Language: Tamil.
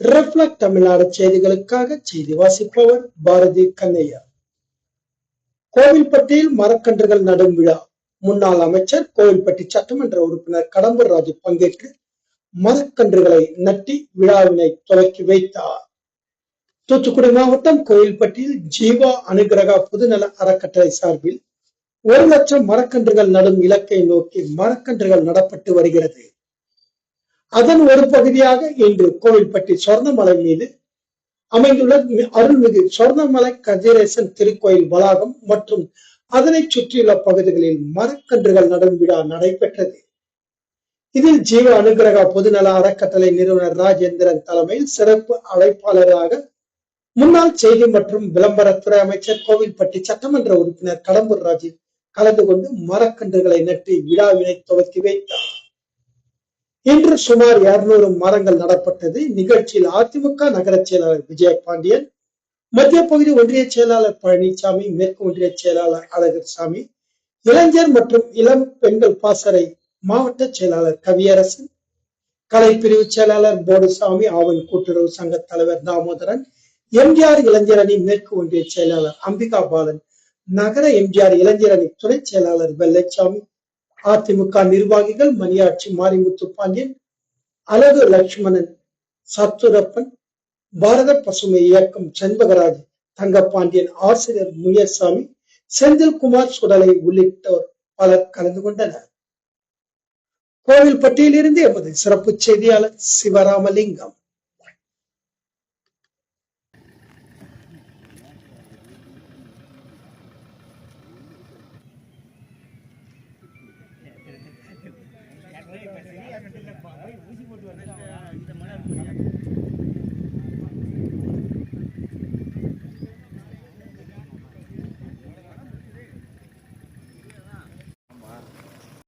ரெஃப்ளக்ட் தமிழ்நாடு செய்திகளுக்காக செய்தி வாசிப்பவர் பாரதி கண்ணையா. கோவில்பட்டியில் மரக்கன்றுகள் நடும் விழா. முன்னாள் அமைச்சர் கோவில்பட்டி சட்டமன்ற உறுப்பினர் கடம்பூர் ராஜு பங்கேற்று மரக்கன்றுகளை நட்டி விழாவினை துவக்கி வைத்தார். தூத்துக்குடி மாவட்டம் கோவில்பட்டியில் ஜீவா அனுகிரகா பொதுநல அறக்கட்டளை சார்பில் ஒரு லட்சம் மரக்கன்றுகள் நடும் இலக்கை நோக்கி மரக்கன்றுகள் நடப்பட்டு வருகிறது. அதன் ஒரு பகுதியாக இன்று கோவில்பட்டி சொர்ணமலை மீது அமைந்துள்ள அருள்மிகு சொர்ணமலை கதிரேசன் திருக்கோயில் வளாகம் மற்றும் அதனை சுற்றியுள்ள பகுதிகளில் மரக்கன்றுகள் நடும் விழா நடைபெற்றது. இதில் ஜீவ அனுகிரக பொதுநல அறக்கட்டளை நிறுவனர் ராஜேந்திரன் தலைமையில் சிறப்பு அழைப்பாளராக முன்னாள் செய்தி மற்றும் விளம்பரத்துறை அமைச்சர் கோவில்பட்டி சட்டமன்ற உறுப்பினர் கடம்பூர் ராஜு கலந்து கொண்டு மரக்கன்றுகளை நட்டி விழாவினை துவக்கி வைத்தார். இன்று சுமார் இருநூறு மரங்கள் நடப்பட்டது. நிகழ்ச்சியில் அதிமுக நகர செயலாளர் விஜய பாண்டியன் மத்திய பகுதி ஒன்றிய செயலாளர் பழனிசாமி மேற்கு ஒன்றிய செயலாளர் அழகர் சாமி இளைஞர் மற்றும் இளம் பெண்கள் பாசறை மாவட்ட செயலாளர் கவியரசன் கலைப்பிரிவு செயலாளர் போடுசாமி ஆவன் கூட்டுறவு சங்க தலைவர் தாமோதரன் எம்ஜிஆர் இளைஞர் அணி மேற்கு ஒன்றிய செயலாளர் அம்பிகா பாலன் நகர எம்ஜிஆர் இளைஞர் அணி துணை செயலாளர் வெள்ளைச்சாமி அதிமுக நிர்வாகிகள் மணியாட்சி மாரிமுத்து பாண்டியன் அழகு லட்சுமணன் சத்துரப்பன் பாரத பசுமை இயக்கம் செண்பகராஜ் தங்கப்பாண்டியன் ஆசிரியர் முனியசாமி செந்தில்குமார் சுடலை உள்ளிட்டோர் பலர் கலந்து கொண்டனர். கோவில்பட்டியிலிருந்து எமது சிறப்பு செய்தியாளர் சிவராமலிங்கம்.